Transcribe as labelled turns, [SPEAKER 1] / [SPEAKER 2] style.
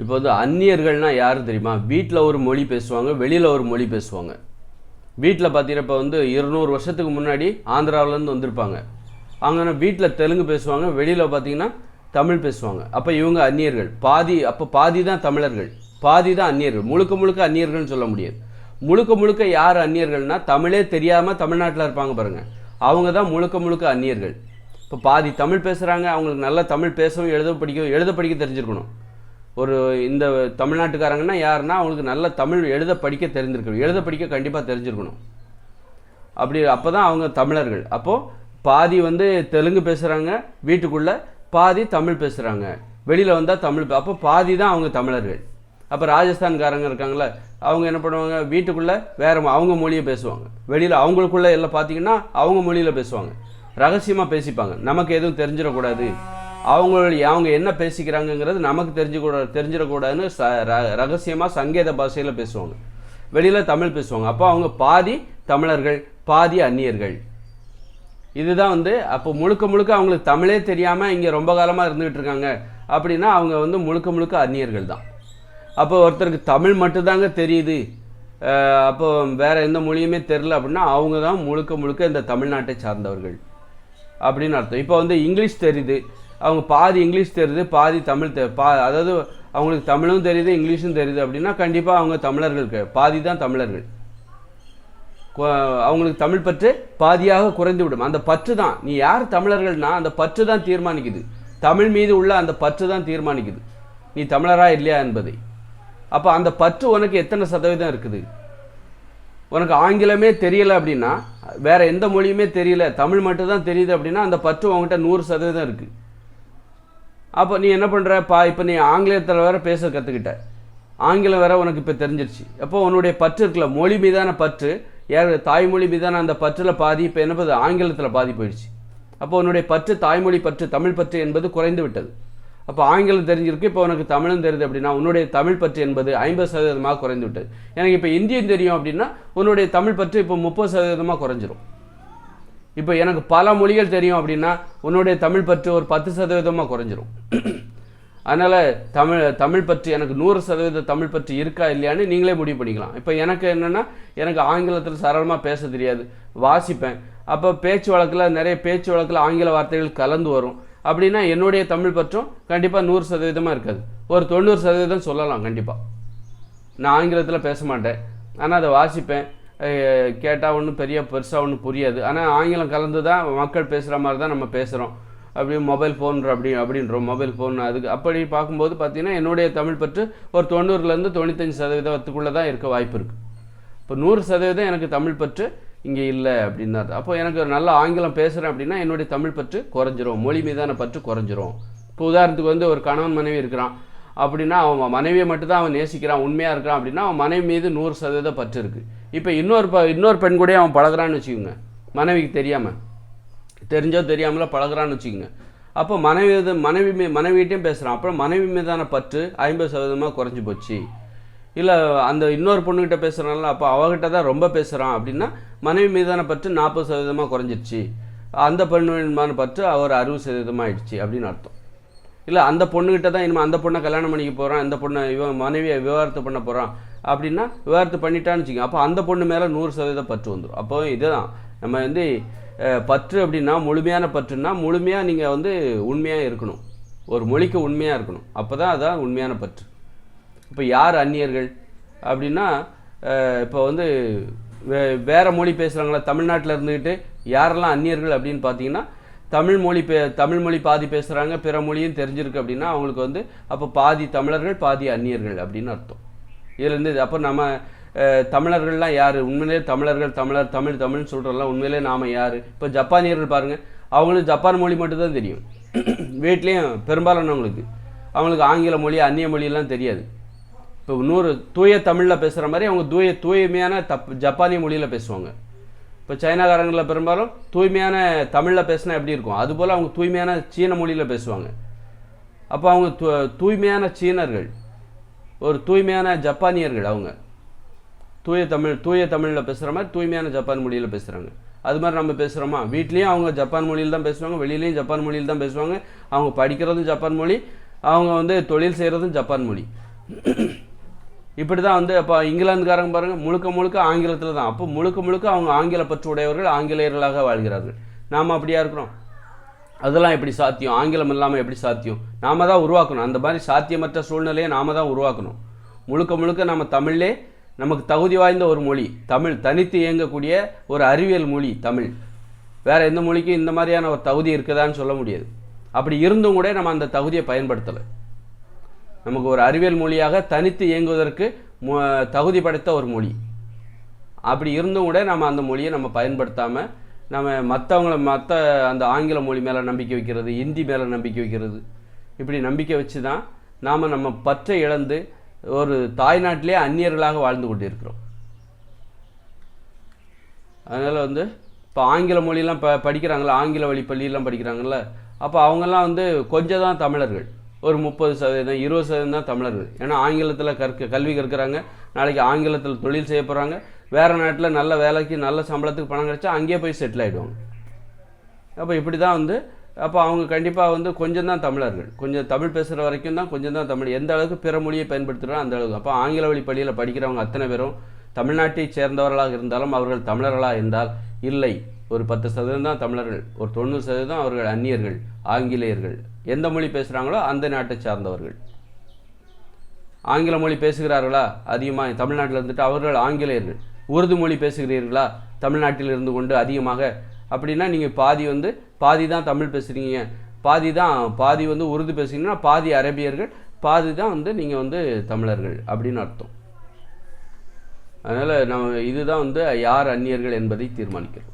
[SPEAKER 1] இப்போ வந்து அந்நியர்கள்னால் யார் தெரியுமா? வீட்டில் ஒரு மொழி பேசுவாங்க வெளியில் ஒரு மொழி பேசுவாங்க. வீட்டில் பார்த்தீங்கன்னா இப்போ வந்து இருநூறு வருஷத்துக்கு முன்னாடி ஆந்திராவிலேருந்து வந்திருப்பாங்க. அங்கே வீட்டில் தெலுங்கு பேசுவாங்க வெளியில் பார்த்தீங்கன்னா தமிழ் பேசுவாங்க. அப்போ இவங்க அந்நியர்கள். பாதி அப்போ பாதி தான் தமிழர்கள். பாதி தான் அந்நியர்கள். முழுக்க முழுக்க அந்நியர்கள்னு சொல்ல முடியாது. முழுக்க முழுக்க யார் அந்நியர்கள்னா தமிழே தெரியாமல் தமிழ்நாட்டில் இருப்பாங்க பாருங்கள் அவங்க தான் முழுக்க முழுக்க அந்நியர்கள். இப்போ பாதி தமிழ் பேசுகிறாங்க அவங்களுக்கு நல்லா தமிழ் பேசவும் எழுத படிக்க எழுத படிக்க தெரிஞ்சிருக்கணும். ஒரு இந்த தமிழ்நாட்டுக்காரங்கன்னா யாருன்னா அவங்களுக்கு நல்ல தமிழ் எழுத படிக்க தெரிஞ்சிருக்கணும். எழுத படிக்க கண்டிப்பாக தெரிஞ்சிருக்கணும். அப்படி அப்போ தான் அவங்க தமிழர்கள். அப்போது பாதி வந்து தெலுங்கு பேசுகிறாங்க வீட்டுக்குள்ளே பாதி தமிழ் பேசுகிறாங்க வெளியில் வந்தால் தமிழ் அப்போ பாதி தான் அவங்க தமிழர்கள். அப்போ ராஜஸ்தான்காரங்க இருக்காங்களே அவங்க என்ன பண்ணுவாங்க வீட்டுக்குள்ளே வேற அவங்க மொழியை பேசுவாங்க. வெளியில் அவங்களுக்குள்ளே எல்லாம் பார்த்தீங்கன்னா அவங்க மொழியில் பேசுவாங்க. ரகசியமாக பேசிப்பாங்க. நமக்கு எதுவும் தெரிஞ்சிடக்கூடாது. அவங்களுடைய அவங்க என்ன பேசிக்கிறாங்கங்கிறது நமக்கு தெரிஞ்சுக்கூட தெரிஞ்சிடக்கூடாதுன்னு ச ர- சங்கேத பாஷையில் பேசுவாங்க. வெளியில் தமிழ் பேசுவாங்க. அப்போ அவங்க பாதி தமிழர்கள் பாதி அந்நியர்கள். இதுதான் வந்து அப்போ முழுக்க முழுக்க அவங்களுக்கு தமிழே தெரியாமல் இங்கே ரொம்ப காலமாக இருந்துகிட்டு இருக்காங்க அப்படின்னா அவங்க வந்து முழுக்க முழுக்க அந்நியர்கள் தான். அப்போ ஒருத்தருக்கு தமிழ் மட்டும்தாங்க தெரியுது. அப்போ வேற எந்த மொழியுமே தெரில அப்படின்னா அவங்க தான் முழுக்க முழுக்க இந்த தமிழ்நாட்டை சார்ந்தவர்கள். அப்படின்னு அர்த்தம். இப்போ வந்து இங்கிலீஷ் தெரியுது. அவங்க பாதி இங்கிலீஷ் தெரியுது பாதி தமிழ் தெ பா அதாவது அவங்களுக்கு தமிழும் தெரியுது இங்கிலீஷும் தெரியுது அப்படின்னா கண்டிப்பாக அவங்க தமிழர்கள் பாதி தான் தமிழர்கள். அவங்களுக்கு தமிழ் பற்று பாதியாக குறைந்து விடும். அந்த பற்று தான். நீ யார் தமிழர்கள்னா அந்த பற்று தான் தீர்மானிக்குது. தமிழ் மீது உள்ள அந்த பற்று தான் தீர்மானிக்குது. நீ தமிழரா இல்லையா என்பதை. அப்போ அந்த பற்று உனக்கு எத்தனை சதவீதம் இருக்குது? உனக்கு ஆங்கிலமே தெரியல அப்படின்னா வேற எந்த மொழியுமே தெரியல தமிழ் மட்டும் தான் தெரியுது அப்படின்னா அந்த பற்று உங்ககிட்ட நூறு சதவீதம் இருக்குது அப்போ நீ என்ன பண்ணுற பா இப்போ நீ ஆங்கிலத்தில் வேற பேச கற்றுக்கிட்ட ஆங்கிலம் வேற உனக்கு இப்போ தெரிஞ்சிருச்சு. அப்போ உன்னுடைய பற்று இருக்குல்ல மொழி மீதான பற்று. யார் தாய்மொழி மீதான அந்த பற்றில் பாதி இப்போ என்ன பண்ணுது ஆங்கிலத்தில் பாதி போயிடுச்சு. அப்போ உன்னுடைய பற்று தாய்மொழி பற்று தமிழ் பற்று என்பது குறைந்து விட்டது. அப்போ ஆங்கிலம் தெரிஞ்சிருக்கு இப்போ உனக்கு தமிழும் தெரியுது அப்படின்னா உன்னுடைய தமிழ் பற்று என்பது ஐம்பது சதவீதமாக குறைந்து விட்டது. எனக்கு இப்போ இந்தியும் தெரியும் அப்படின்னா உன்னுடைய தமிழ் பற்று இப்போ முப்பது சதவீதமாக குறைஞ்சிரும். இப்போ எனக்கு பல மொழிகள் தெரியும் அப்படின்னா உன்னுடைய தமிழ் பற்று ஒரு பத்து சதவீதமாக குறைஞ்சிரும். அதனால் தமிழ் தமிழ் பற்று எனக்கு நூறு சதவீத தமிழ் பற்று இருக்கா இல்லையான்னு நீங்களே முடிவு பண்ணிக்கலாம். இப்போ எனக்கு என்னென்னா எனக்கு ஆங்கிலத்தில் சரளமாக பேச தெரியாது. வாசிப்பேன். அப்போ பேச்சு வழக்கில் நிறைய பேச்சு வழக்கில் ஆங்கில வார்த்தைகள் கலந்து வரும். அப்படின்னா என்னுடைய தமிழ் பற்றும் கண்டிப்பாக நூறு சதவீதமாக இருக்காது. ஒரு தொண்ணூறு சதவீதம் சொல்லலாம் கண்டிப்பாக நான் ஆங்கிலத்தில் பேச மாட்டேன். ஆனால் அதை வாசிப்பேன். கேட்டால் ஒன்றும் பெரிய பெருசாக ஒன்றும் புரியாது. ஆனால் ஆங்கிலம் கலந்து தான் மக்கள் பேசுகிற மாதிரி தான் நம்ம பேசுகிறோம் அப்படி மொபைல் ஃபோன் அப்படி அப்படின்றோம் மொபைல் ஃபோன் அதுக்கு அப்படி பார்க்கும்போது பார்த்தீங்கன்னா என்னுடைய தமிழ் பற்று ஒரு தொண்ணூறுலேருந்து தொண்ணூத்தஞ்சு சதவீதத்துக்குள்ளே தான் இருக்க வாய்ப்பு இருக்குது இப்போ நூறு சதவீதம் எனக்கு தமிழ் பற்று இங்கே இல்லை அப்படின்னு தான். அப்போ எனக்கு ஒரு நல்ல ஆங்கிலம் பேசுகிறேன் அப்படின்னா என்னுடைய தமிழ் பற்று குறைஞ்சிரும். மொழி மீதான பற்று குறைஞ்சிரும். இப்போ உதாரணத்துக்கு வந்து ஒரு கணவன் மனைவி இருக்கிறான். அப்படின்னா அவன் மனைவியை மட்டும்தான் அவன் நேசிக்கிறான் உண்மையாக இருக்கிறான் அப்படின்னா அவன் மனைவி மீது நூறு சதவீதம் பற்று இருக்குது இப்போ இன்னொரு ப இன்னொரு பெண் கூட அவன் பழகுறான்னு வச்சுக்கோங்க. மனைவிக்கு தெரியாமல் தெரிஞ்சோ தெரியாமலோ பழகுறான்னு வச்சுக்கோங்க. அப்போ மனைவி இது- மனைவி மீ மனைவிகிட்டையும் பேசுகிறான் அப்புறம் மனைவி மீதான பற்று ஐம்பது சதவீதமாக குறைஞ்சி போச்சு. இல்லை அந்த இன்னொரு பொண்ணுக்கிட்ட பேசுகிறான்ல அப்போ அவகிட்ட தான் ரொம்ப பேசுகிறான் அப்படின்னா மனைவி மீதான பற்று நாற்பது சதவீதமாக குறைஞ்சிருச்சு. அந்த பெண்ணுமான பற்று அவர் அறுபது சதவீதமாக ஆயிடுச்சு அப்படின்னு அர்த்தம். இல்லை அந்த பொண்ணுகிட்ட தான் இனிமேல் அந்த பொண்ணை கல்யாணம் பண்ணிக்க போகிறான் இந்த பொண்ணை இவன் மனைவியை விவாகரத்து பண்ண போகிறான் அப்படின்னா விவாகரத்து பண்ணிட்டான்னு வச்சுக்கோங்க. அப்போ அந்த பொண்ணு மேலே நூறு சதவீதம் பற்று வந்துடும் அப்போ இதுதான். நம்ம வந்து பற்று அப்படின்னா முழுமையான பற்றுன்னா முழுமையாக நீங்கள் வந்து உண்மையாக இருக்கணும். ஒரு மொழிக்கு உண்மையாக இருக்கணும். அப்போ தான் அதான் உண்மையான பற்று. இப்போ யார் அந்நியர்கள் அப்படின்னா இப்போ வந்து வே வேறு மொழி பேசுகிறாங்களா தமிழ்நாட்டில் இருந்துக்கிட்டு யாரெல்லாம் அந்நியர்கள் அப்படின்னு பார்த்தீங்கன்னா தமிழ் மொழி பே தமிழ் மொழி பாதி பேசுகிறாங்க பிற மொழியும் தெரிஞ்சிருக்கு அப்படின்னா அவங்களுக்கு வந்து அப்போ பாதி தமிழர்கள் பாதி அந்நியர்கள் அப்படின்னு அர்த்தம். இதுலேருந்து அப்போ நம்ம தமிழர்கள்லாம் யார்? உண்மையிலே தமிழர்கள் தமிழர் தமிழ் தமிழ்னு சொல்கிறோம்ல உண்மையிலே நாம் யார்? இப்போ ஜப்பானியர்கள் பாருங்கள் அவங்களுக்கு ஜப்பான் மொழி மட்டும்தான் தெரியும். வீட்லேயும் பெரும்பாலானவங்களுக்கு. அவங்களுக்கு ஆங்கில மொழி அந்நிய மொழியெல்லாம் தெரியாது. இப்போ நூறு தூய தமிழில் பேசுகிற மாதிரி அவங்க தூய தூய்மையான தப் ஜப்பானிய மொழியில் பேசுவாங்க. இப்போ சைனாக்காரங்களில் பெரும்பாலும் தூய்மையான தமிழில் பேசினா எப்படி இருக்கும்? அதுபோல் அவங்க தூய்மையான சீன மொழியில் பேசுவாங்க. அப்போ அவங்க தூய்மையான சீனர்கள் ஒரு தூய்மையான ஜப்பானியர்கள் அவங்க. தூய தமிழ் தூய தமிழில் பேசுகிற மாதிரி தூய்மையான ஜப்பான் மொழியில் பேசுகிறாங்க அது மாதிரி நம்ம பேசுகிறோமா வீட்லேயும் அவங்க ஜப்பான் மொழியில் தான் பேசுவாங்க வெளியிலையும் ஜப்பான் மொழியில் தான் பேசுவாங்க. அவங்க படிக்கிறதும் ஜப்பான் மொழி அவங்க வந்து தொழில் செய்கிறதும் ஜப்பான் மொழி. இப்படி தான் வந்து இப்போ இங்கிலாந்துக்காரங்க பாருங்கள் முழுக்க முழுக்க ஆங்கிலத்தில் தான். அப்போ முழுக்க முழுக்க அவங்க ஆங்கில பற்று உடையவர்கள் ஆங்கிலேயர்களாக வாழ்கிறார்கள். நாம் அப்படியா இருக்கிறோம்? அதெல்லாம் எப்படி சாத்தியம்? ஆங்கிலம் இல்லாமல் எப்படி சாத்தியம்? நாம தான் உருவாக்கணும். அந்த மாதிரி சாத்தியமற்ற சூழ்நிலையை நாம தான் உருவாக்கணும். முழுக்க முழுக்க நம்ம தமிழ்லே நமக்கு தகுதி வாய்ந்த ஒரு மொழி. தமிழ் தனித்து இயங்கக்கூடிய ஒரு அறிவியல் மொழி தமிழ். வேறு எந்த மொழிக்கும் இந்த மாதிரியான ஒரு தகுதி இருக்குதான்னு சொல்ல முடியாது. அப்படி இருந்தும் கூட நம்ம அந்த தகுதியை பயன்படுத்தலை. நமக்கு ஒரு அறிவியல் மொழியாக தனித்து இயங்குவதற்கு தகுதி படைத்த ஒரு மொழி. அப்படி இருந்தும் கூட நம்ம அந்த மொழியை நம்ம பயன்படுத்தாமல் நம்ம மற்றவங்கள மற்ற அந்த ஆங்கில மொழி மேலே நம்பிக்கை வைக்கிறது ஹிந்தி மேலே நம்பிக்கை வைக்கிறது இப்படி நம்பிக்கை வச்சு தான் நாம் நம்ம பற்றை இழந்து ஒரு தாய்நாட்டிலே அந்நியர்களாக வாழ்ந்து கொண்டிருக்கிறோம். அதனால் வந்து இப்போ ஆங்கில மொழியெலாம் ப படிக்கிறாங்களா ஆங்கில வழி பள்ளியெல்லாம் படிக்கிறாங்கள்ல அப்போ அவங்கெல்லாம் வந்து கொஞ்சம் தான் தமிழர்கள். ஒரு முப்பது சதவீதம் இருபது சதவீதம் தான் தமிழர்கள். ஏன்னா ஆங்கிலத்தில் கற்க கல்வி கற்கிறாங்க. நாளைக்கு ஆங்கிலத்தில் தொழில் செய்ய போகிறாங்க வேறு நாட்டில் நல்ல வேலைக்கு நல்ல சம்பளத்துக்கு பணம் கிடைச்சா அங்கேயே போய் செட்டில் ஆகிடுவாங்க அப்போ இப்படி தான் வந்து அப்போ அவங்க கண்டிப்பாக வந்து கொஞ்சம் தான் தமிழர்கள். கொஞ்சம் தமிழ் பேசுகிற வரைக்கும் தான் கொஞ்சம் தான் தமிழ். எந்த அளவுக்கு பிற மொழியை பயன்படுத்துகிறோம் அந்த அளவுக்கு. அப்போ ஆங்கில வழி பள்ளியில் படிக்கிறவங்க அத்தனை பேரும் தமிழ்நாட்டை சேர்ந்தவர்களாக இருந்தாலும் அவர்கள் தமிழர்களாக இருந்தால் இல்லை. ஒரு பத்து சதவீதம் தான் தமிழர்கள் ஒரு தொண்ணூறு சதவீதம் அவர்கள் அந்நியர்கள் ஆங்கிலேயர்கள். எந்த மொழி பேசுகிறாங்களோ அந்த நாட்டை சார்ந்தவர்கள். ஆங்கில மொழி பேசுகிறார்களா? அதிகமாக தமிழ்நாட்டில் இருந்துட்டு அவர்கள் ஆங்கிலேயர்கள். உருது மொழி பேசுகிறீர்களா? தமிழ்நாட்டில் இருந்து கொண்டு அதிகமாக. அப்படின்னா நீங்கள் பாதி வந்து பாதி தான் தமிழ் பேசுகிறீங்க பாதி தான் பாதி வந்து உருது பேசுகிறீங்கன்னா பாதி அரபியர்கள் பாதி தான் வந்து நீங்கள் வந்து தமிழர்கள் அப்படின்னு அர்த்தம். அதனால் நம்ம இதுதான் வந்து யார் அந்நியர்கள் என்பதை தீர்மானிக்கிறோம்.